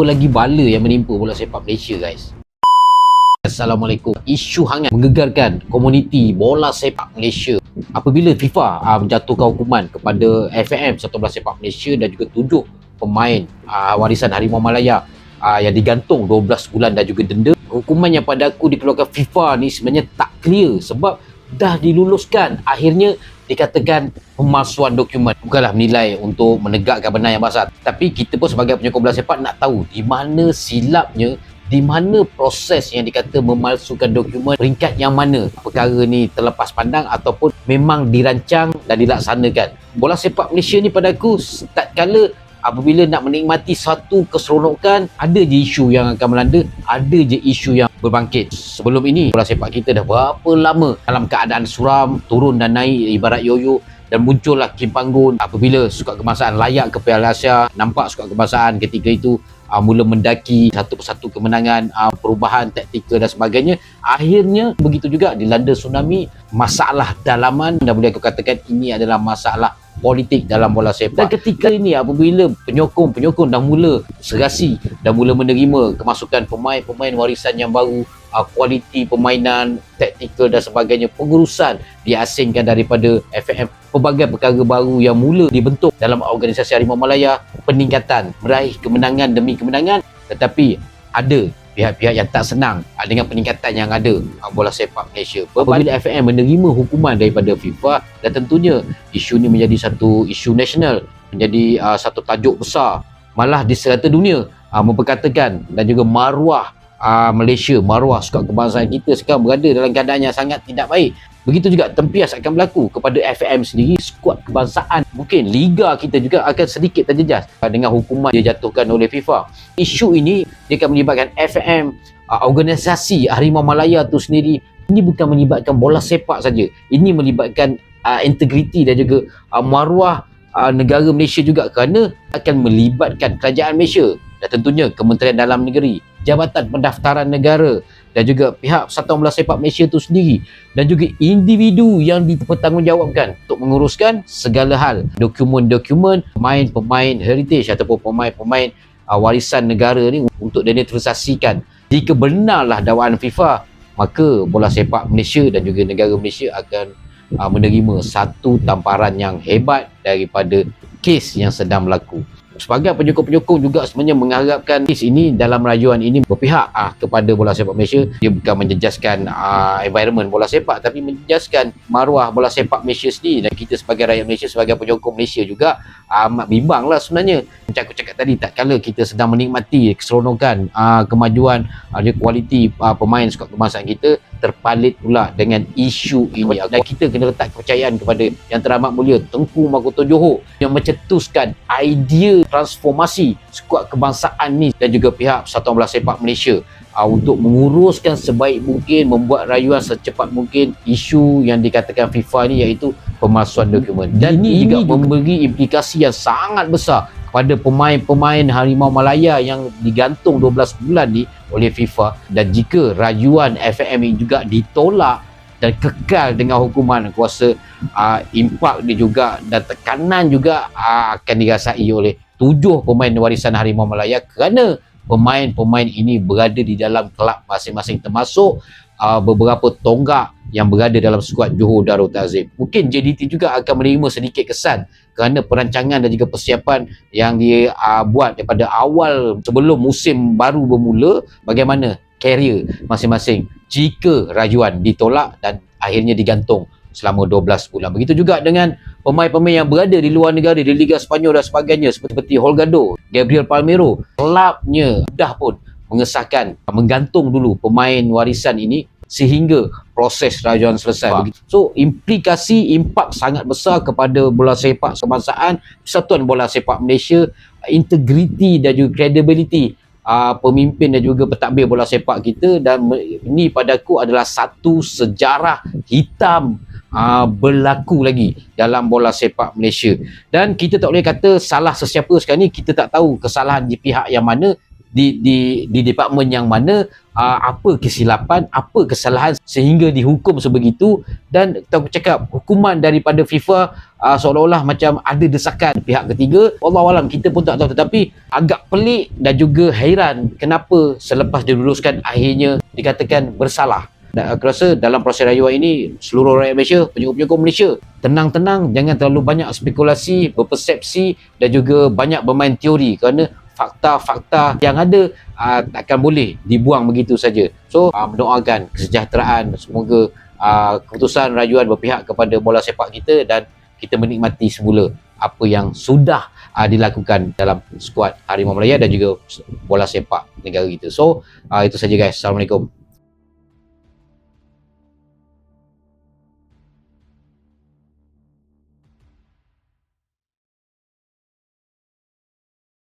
apa lagi bala yang menimpa bola sepak Malaysia guys? Assalamualaikum. Isu hangat menggegarkan komuniti bola sepak Malaysia. Apabila FIFA uh, menjatuhkan hukuman kepada FAM Satu Bola Sepak Malaysia dan juga tujuh pemain uh, warisan Harimau Malaya uh, Yang digantung 12 bulan dan juga denda Hukuman yang pada aku dikeluarkan FIFA ni sebenarnya tak clear Sebab dah diluluskan. Akhirnya dikatakan pemalsuan dokumen. Bukanlah menilai untuk menegakkan benar yang basah. Tapi kita pun sebagai penyokong bola sepak nak tahu di mana silapnya di mana proses yang dikata memalsukan dokumen peringkat yang mana. Perkara ni terlepas pandang ataupun memang dirancang dan dilaksanakan. Bola sepak Malaysia ni pada aku tak kala apabila nak menikmati satu keseronokan ada je isu yang akan melanda ada je isu yang berbangkit. Sebelum ini bola sepak kita dah berapa lama dalam keadaan suram turun dan naik ibarat yoyo dan muncullah Kim Panggun apabila sukat kebangsaan layak ke Piala Asia nampak sukat kebangsaan ketika itu uh, mula mendaki satu persatu kemenangan uh, perubahan taktikal dan sebagainya. Akhirnya begitu juga dilanda tsunami masalah dalaman. Dan boleh aku katakan ini adalah masalah politik dalam bola sepak. Dan ketika ini apabila penyokong-penyokong dah mula serasi, dah mula menerima kemasukan pemain-pemain warisan yang baru, uh, kualiti permainan, taktikal dan sebagainya, pengurusan diasingkan daripada FFM, pelbagai perkara baru yang mula dibentuk dalam organisasi Harimau Malaya, peningkatan, meraih kemenangan demi kemenangan, tetapi ada pihak-pihak yang tak senang uh, dengan peningkatan yang ada uh, bola sepak Malaysia. Apabila FAM menerima hukuman daripada FIFA dan tentunya isu ini menjadi satu isu nasional, menjadi uh, satu tajuk besar malah di serata dunia uh, memperkatakan dan juga maruah uh, Malaysia, maruah sukat kebangsaan kita sekarang berada dalam keadaan yang sangat tidak baik. Begitu juga tempias akan berlaku kepada FAM sendiri, skuad kebangsaan. Mungkin liga kita juga akan sedikit terjejas dengan hukuman dia jatuhkan oleh FIFA. Isu ini dia akan melibatkan FAM, uh, organisasi Harimau Malaya tu sendiri. Ini bukan melibatkan bola sepak saja. Ini melibatkan uh, integriti dan juga uh, maruah uh, negara Malaysia juga kerana akan melibatkan kerajaan Malaysia dan tentunya Kementerian Dalam Negeri, Jabatan Pendaftaran Negara, dan juga pihak Persatuan Bola Sepak Malaysia itu sendiri dan juga individu yang dipertanggungjawabkan untuk menguruskan segala hal. Dokumen-dokumen pemain-pemain heritage ataupun pemain-pemain uh, warisan negara ni untuk dinetralisasikan jika benarlah dakwaan FIFA maka bola sepak Malaysia dan juga negara Malaysia akan uh, menerima satu tamparan yang hebat daripada kes yang sedang berlaku sebagai penyokong-penyokong juga sebenarnya mengharapkan kes ini dalam rayuan ini berpihak ah, kepada bola sepak Malaysia. Dia bukan menjejaskan ah, environment bola sepak tapi menjejaskan maruah bola sepak Malaysia sendiri. Dan kita sebagai rakyat Malaysia sebagai penyokong Malaysia juga ah, amat bimbang lah sebenarnya. Macam aku cakap tadi tak kala kita sedang menikmati keseronokan ah, kemajuan ah, kualiti ah, pemain skuad kebangsaan kita terpalit pula dengan isu ini. Dan kita kena letak kepercayaan kepada yang teramat mulia Tengku Makoto Johor yang mencetuskan idea transformasi skuad kebangsaan ni dan juga pihak Persatuan Bola Sepak Malaysia uh, untuk menguruskan sebaik mungkin membuat rayuan secepat mungkin isu yang dikatakan FIFA ni iaitu pemalsuan dokumen. Dan ini, ini juga memberi implikasi yang sangat besar kepada pemain-pemain Harimau Malaya yang digantung 12 bulan ni oleh FIFA dan jika rayuan FAM ini juga ditolak dan kekal dengan hukuman kuasa uh, impak dia juga dan tekanan juga uh, akan dirasai oleh tujuh pemain warisan Harimau Malaya kerana pemain-pemain ini berada di dalam kelab masing-masing termasuk uh, beberapa tonggak yang berada dalam skuad Johor Darul Tazim. Mungkin JDT juga akan menerima sedikit kesan kerana perancangan dan juga persiapan yang dia uh, buat daripada awal sebelum musim baru bermula bagaimana karier masing-masing jika rayuan ditolak dan akhirnya digantung selama 12 bulan. Begitu juga dengan pemain-pemain yang berada di luar negara di Liga Sepanyol dan sebagainya seperti Holgado, Gabriel Palmero. Kelabnya dah pun mengesahkan menggantung dulu pemain warisan ini sehingga proses rayuan selesai. Begitu. So implikasi impak sangat besar kepada bola sepak kebangsaan, Persatuan Bola Sepak Malaysia, integriti dan juga credibility uh, pemimpin dan juga pentadbir bola sepak kita dan ini padaku adalah satu sejarah hitam uh, berlaku lagi dalam bola sepak Malaysia. Dan kita tak boleh kata salah sesiapa sekarang ni kita tak tahu kesalahan di pihak yang mana di di di departmen yang mana uh, apa kesilapan, apa kesalahan sehingga dihukum sebegitu dan kita cakap hukuman daripada FIFA uh, seolah-olah macam ada desakan pihak ketiga. Allah alam kita pun tak tahu tetapi agak pelik dan juga hairan kenapa selepas diluluskan akhirnya dikatakan bersalah. Dan aku rasa dalam proses rayuan ini seluruh rakyat Malaysia, penyokong-penyokong Malaysia tenang-tenang jangan terlalu banyak spekulasi, berpersepsi dan juga banyak bermain teori kerana fakta-fakta yang ada uh, takkan boleh dibuang begitu saja. So uh, mendoakan kesejahteraan semoga uh, keputusan rayuan berpihak kepada bola sepak kita dan kita menikmati semula apa yang sudah uh, dilakukan dalam skuad Harimau Melaya dan juga bola sepak negara kita. So uh, itu saja guys. Assalamualaikum.